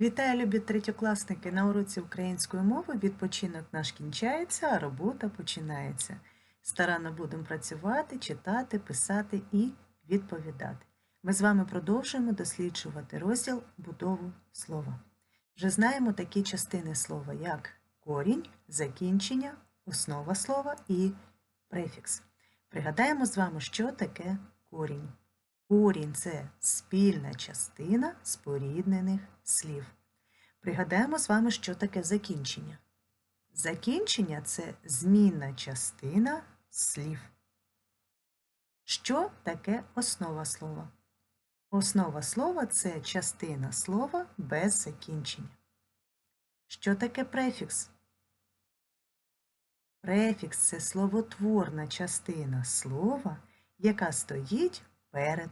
Вітаю, любі третьокласники! На уроці української мови відпочинок наш кінчається, а робота починається. Старанно будемо працювати, читати, писати і відповідати. Ми з вами продовжуємо досліджувати розділ будову слова. Вже знаємо такі частини слова, як корінь, закінчення, основа слова і префікс. Пригадаємо з вами, що таке корінь. Корінь це спільна частина споріднених слів. Пригадаємо з вами, що таке закінчення. Закінчення це змінна частина слів. Що таке основа слова? Основа слова це частина слова без закінчення. Що таке префікс? Префікс це словотворна частина слова, яка стоїть перед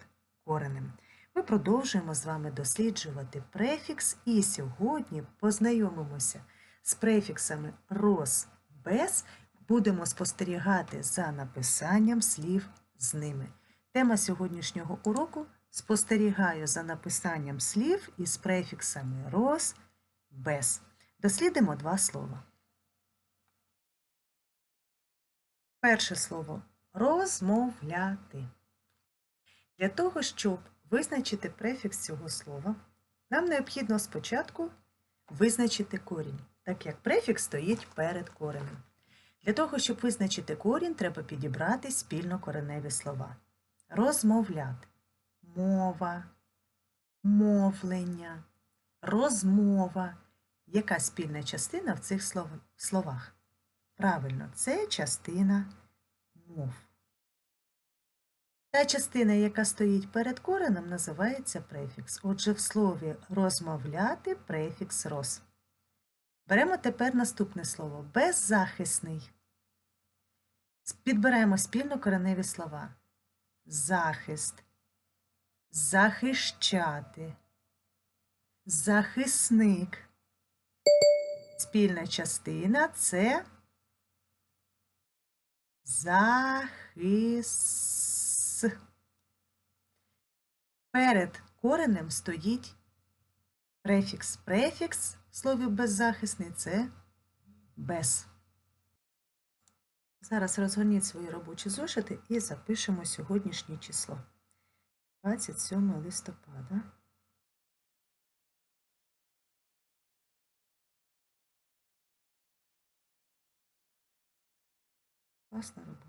коренем. Ми продовжуємо з вами досліджувати префікс і сьогодні познайомимося з префіксами роз, без, будемо спостерігати за написанням слів з ними. Тема сьогоднішнього уроку спостерігаю за написанням слів із префіксами роз, без. Дослідимо два слова. Перше слово розмовляти. Для того, щоб визначити префікс цього слова, нам необхідно спочатку визначити корінь, так як префікс стоїть перед коренем. Для того, щоб визначити корінь, треба підібрати спільно кореневі слова. Розмовляти, мова, мовлення, розмова. Яка спільна частина в цих словах? Правильно, це частина мов. Та частина, яка стоїть перед коренем, називається префікс. Отже, в слові розмовляти префікс роз. Беремо тепер наступне слово беззахисний. Підберемо спільно кореневі слова. Захист, захищати, захисник. Спільна частина це захист. Перед коренем стоїть префікс. Префікс в слові беззахисний це без. Зараз розгорніть свої робочі зошити і запишемо сьогоднішнє число. 27 листопада. Класна робота.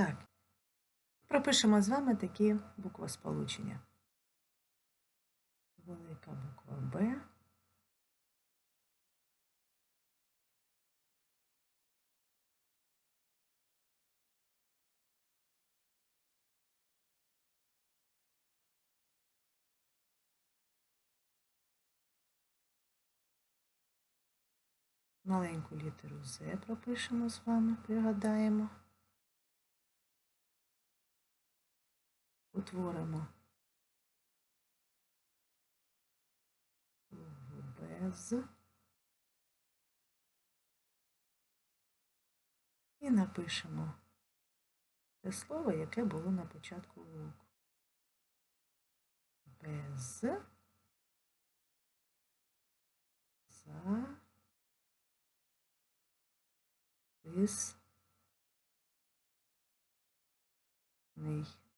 Так, пропишемо з вами такі буквосполучення. Велика буква Б. Маленьку літеру З пропишемо з вами, пригадаємо. Утворимо без і напишемо те слово, яке було на початку уроку. Без за Ний.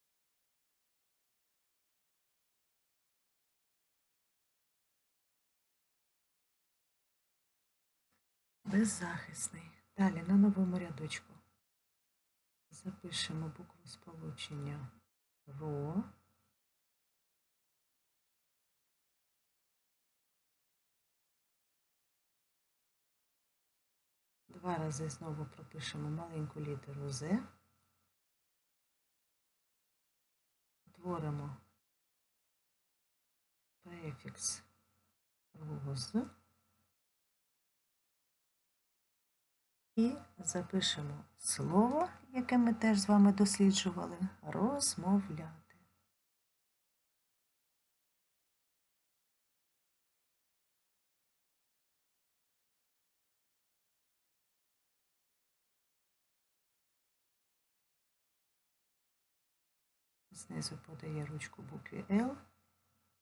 Беззахисний. Далі на новому рядочку запишемо букву сполучення РО. Два рази знову пропишемо маленьку літеру З. Створимо префікс роз і запишемо слово, яке ми теж з вами досліджували, розмовляти. Знизу подає ручку букві L,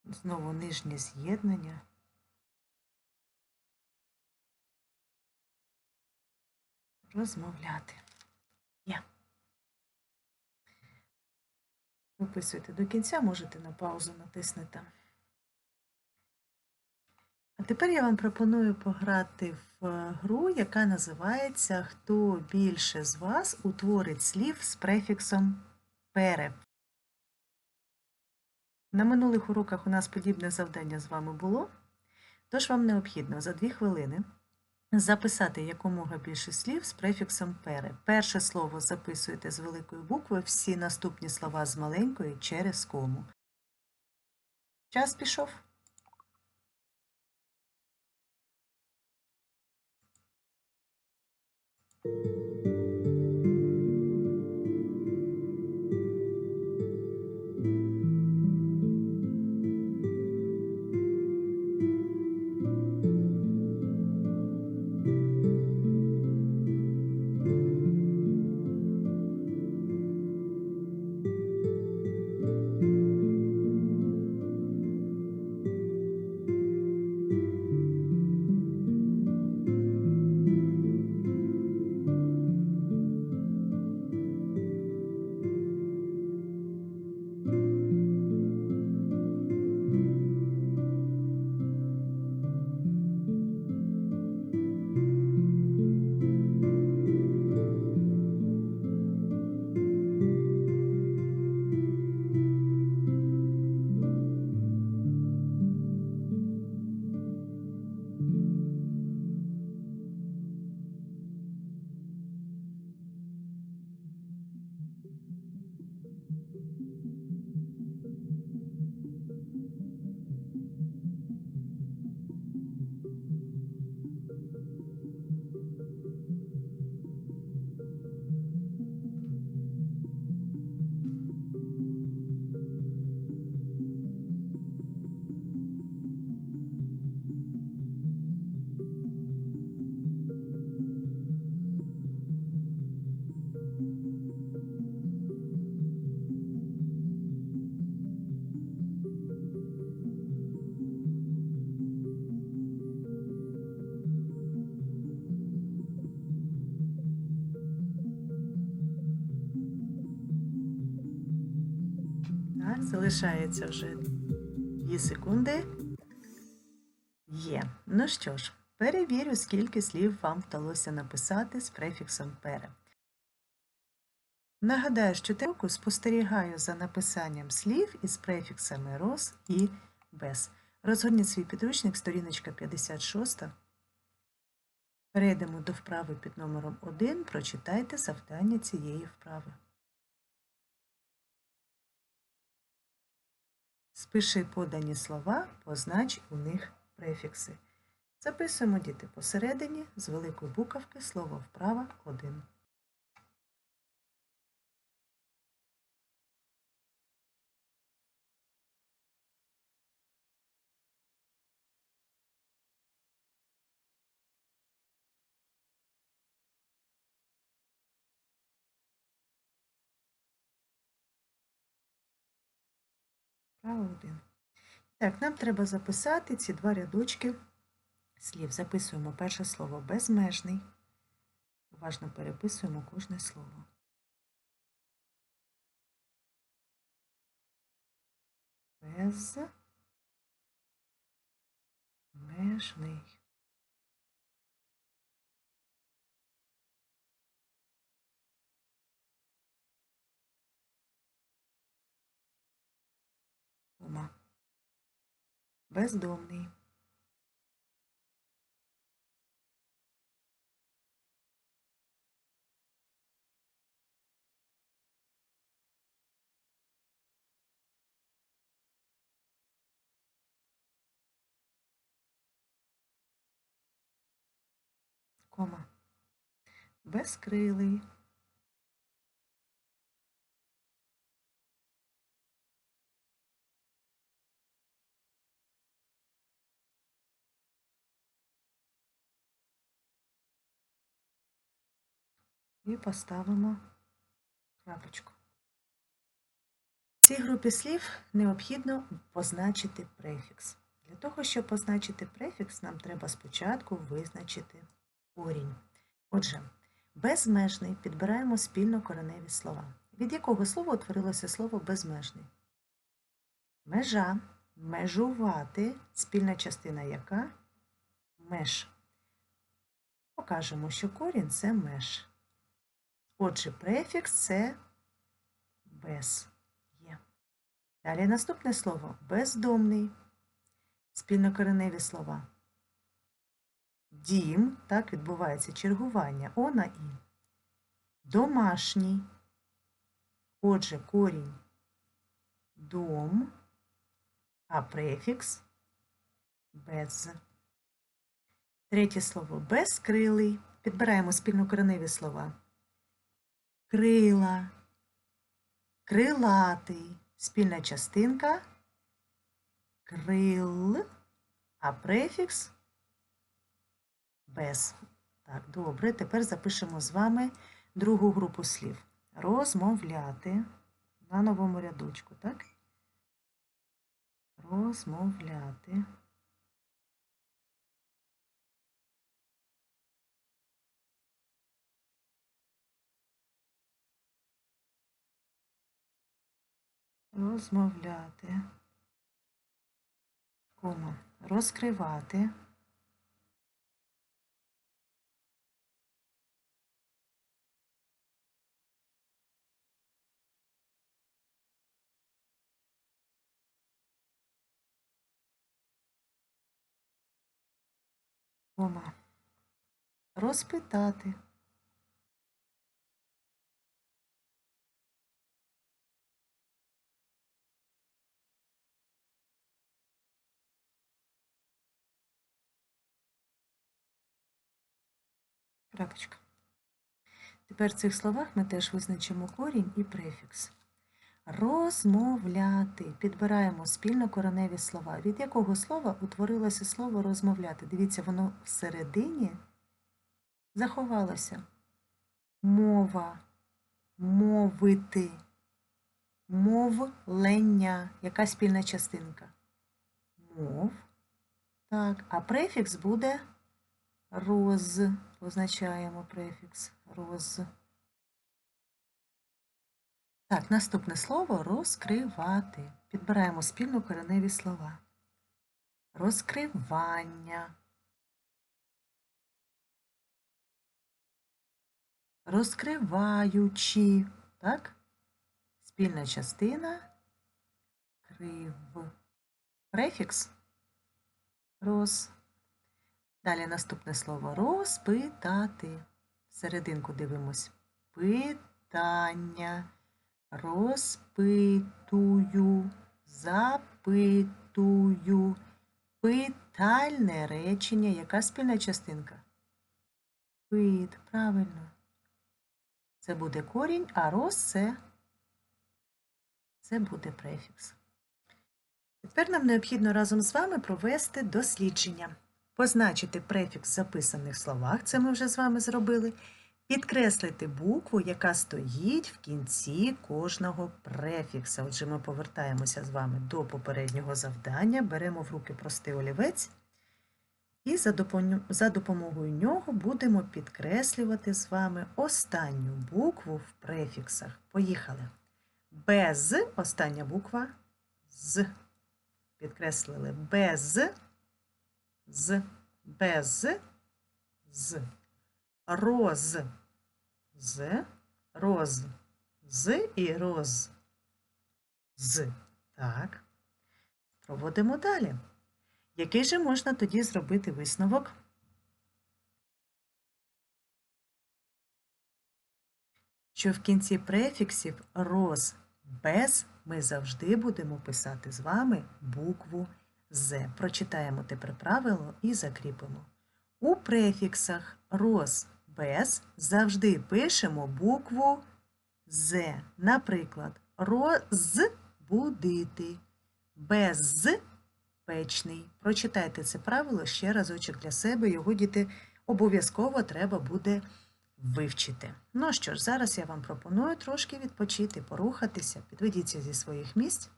знову нижнє з'єднання. Розмовляти. Є. Виписуйте до кінця, можете на паузу натиснути. А тепер я вам пропоную пограти в е, гру, яка називається Хто більше з вас утворить слів з префіксом пере. На минулих уроках у нас подібне завдання з вами було, тож вам необхідно за дві хвилини записати якомога більше слів з префіксом пере. Перше слово записуєте з великої букви, всі наступні слова з маленької через кому. Час пішов. Thank you. Залишається вже 2 секунди. Є. Ну що ж, перевірю, скільки слів вам вдалося написати з префіксом пере. Нагадаю, що року спостерігаю за написанням слів із префіксами роз і без. Розгорніть свій підручник, сторіночка 56. Перейдемо до вправи під номером 1. Прочитайте завдання цієї вправи. Спиши подані слова, познач у них префікси. Записуємо діти посередині з великої буковки слово вправа 1. Вправа 1. Так, нам треба записати ці два рядочки слів. Записуємо перше слово безмежний. Уважно переписуємо кожне слово. Безмежний. бездомний Кома безкрилий. І поставимо крапочку. В цій групі слів необхідно позначити префікс. Для того, щоб позначити префікс, нам треба спочатку визначити корінь. Отже, безмежний підбираємо спільно кореневі слова. Від якого слова утворилося слово безмежний? Межа, межувати, спільна частина яка? Меж. Покажемо, що корінь це меж. Отже, префікс це без є. Далі наступне слово бездомний. Спільнокореневі слова. Дім, так відбувається чергування О на І. Домашній. Отже, корінь дом, а префікс без. Третє слово безкрилий. Підбираємо спільнокореневі слова. Крила, крилатий, спільна частинка, крил, а префікс без. Так, добре. Тепер запишемо з вами другу групу слів. Розмовляти на новому рядочку, так? Розмовляти. Розмовляти. Кома. Розкривати. Розпитати. Крапочка. Тепер в цих словах ми теж визначимо корінь і префікс. Розмовляти. Підбираємо спільно кореневі слова. Від якого слова утворилося слово розмовляти? Дивіться, воно всередині заховалося. Мова, мовити, мовлення. Яка спільна частинка? Мов. Так, а префікс буде роз. Позначаємо префікс роз. Так, наступне слово розкривати. Підбираємо спільно кореневі слова. Розкривання. Розкриваючи. Так? Спільна частина крив. Префікс роз. Далі наступне слово розпитати. Серединку дивимось. Питання. Розпитую, запитую. Питальне речення. Яка спільна частинка? Пит, правильно. Це буде корінь, а роз це, це буде префікс. Тепер нам необхідно разом з вами провести дослідження. Позначити префікс в записаних словах, це ми вже з вами зробили. Підкреслити букву, яка стоїть в кінці кожного префікса. Отже, ми повертаємося з вами до попереднього завдання, беремо в руки простий олівець і за допомогою нього будемо підкреслювати з вами останню букву в префіксах. Поїхали. Без остання буква з. Підкреслили без, з, без, з. Роз з, роз, з і роз. З. Так. Проводимо далі. Який же можна тоді зробити висновок? Що в кінці префіксів роз без ми завжди будемо писати з вами букву З. Прочитаємо тепер правило і закріпимо. У префіксах роз, без завжди пишемо букву З. Наприклад, розбудити, безпечний. Прочитайте це правило ще разочок для себе. Його діти обов'язково треба буде вивчити. Ну що ж, зараз я вам пропоную трошки відпочити, порухатися, підведіться зі своїх місць.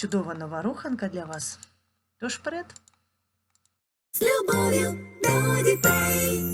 Чудова нова руханка для вас. Тож вперед! З любов'ю до дітей.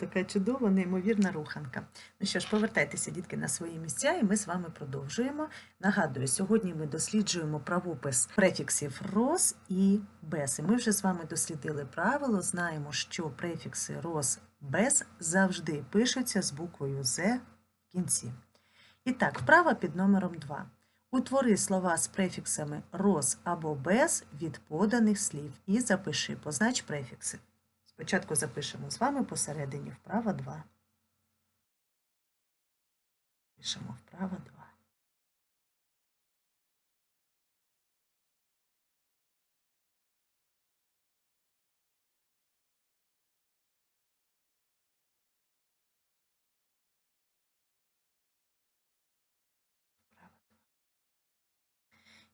Така чудова, неймовірна руханка. Ну що ж, повертайтеся, дітки, на свої місця, і ми з вами продовжуємо. Нагадую, сьогодні ми досліджуємо правопис префіксів роз і без. І ми вже з вами дослідили правило, знаємо, що префікси роз без завжди пишуться з буквою З в кінці. І так, вправа під номером 2. Утвори слова з префіксами роз або без від поданих слів і запиши, познач префікси. Спочатку запишемо з вами посередині вправа 2. Пишемо вправа 2.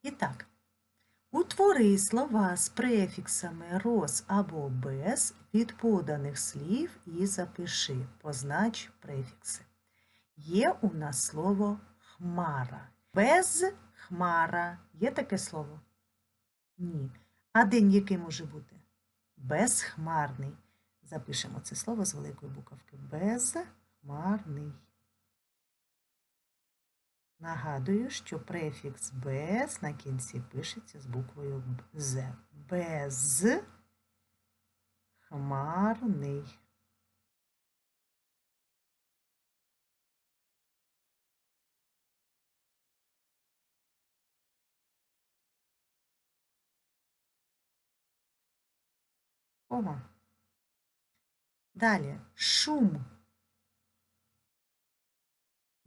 І так, Утвори слова з префіксами роз або без від поданих слів і запиши, познач префікси. Є у нас слово хмара. Без хмара. Є таке слово? Ні. А день який може бути? Безхмарний. Запишемо це слово з великої буковки. Безхмарний. Нагадую, що префікс без на кінці пишеться з буквою з. Безхмарний. Ого. Далі шум.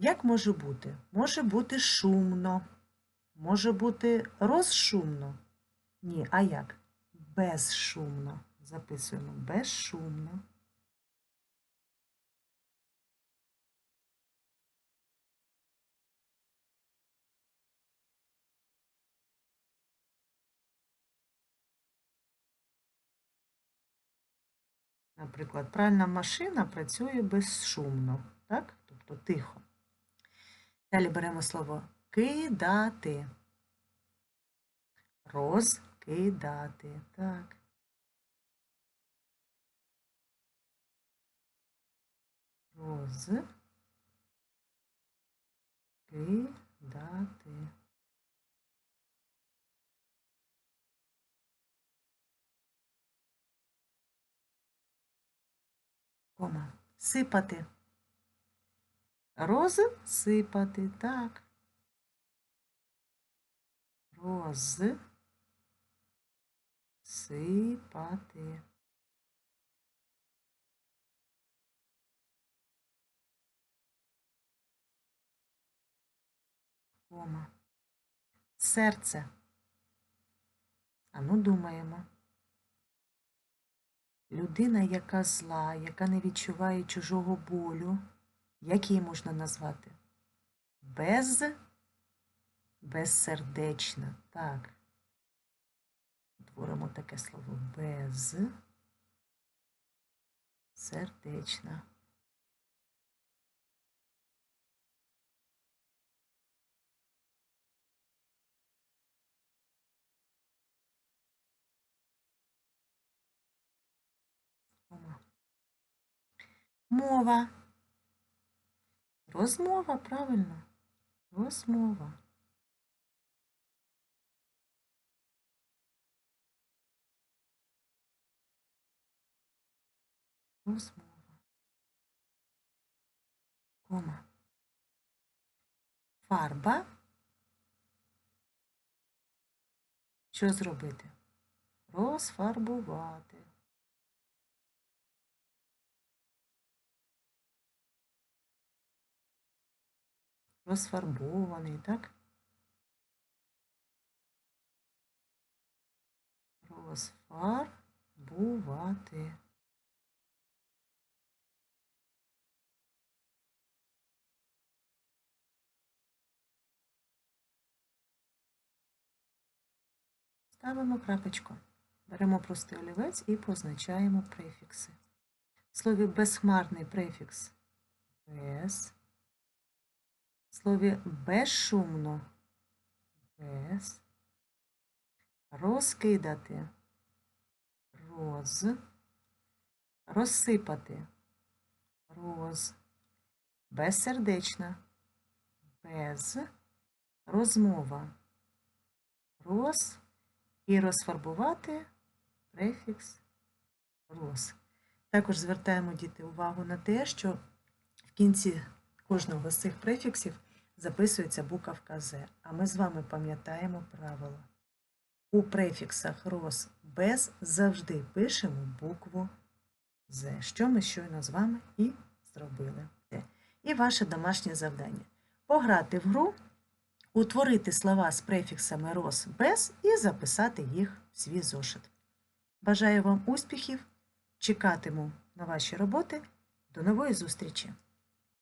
Як може бути? Може бути шумно, може бути розшумно. Ні, а як? Безшумно. Записуємо безшумно. Наприклад, пральна машина працює безшумно, так? Тобто тихо. Далі беремо слово кидати. Розкидати. Так. Роз. Кидати. Кома. Сипати. Розсипати. Так. Роз. Сипати. Кома. Серце. А ну думаємо. Людина, яка зла, яка не відчуває чужого болю, як її можна назвати? Без безсердечна. Так. Творимо таке слово без сердечна. Мова. Розмова, правильно. Розмова. Розмова. Кома. Фарба. Що зробити? Розфарбувати. Розфарбований, так? Розфарбувати. Ставимо крапочку. Беремо простий олівець і позначаємо префікси. В слові безхмарний префікс без. Слові безшумно без. Розкидати роз. Розсипати роз. Безсердечна без. Розмова роз. І розфарбувати префікс роз. Також звертаємо діти увагу на те, що в кінці кожного з цих префіксів записується буковка З. А ми з вами пам'ятаємо правило. У префіксах роз без завжди пишемо букву З, що ми щойно з вами і зробили. І ваше домашнє завдання пограти в гру, утворити слова з префіксами роз без і записати їх в свій зошит. Бажаю вам успіхів! Чекатиму на ваші роботи. До нової зустрічі!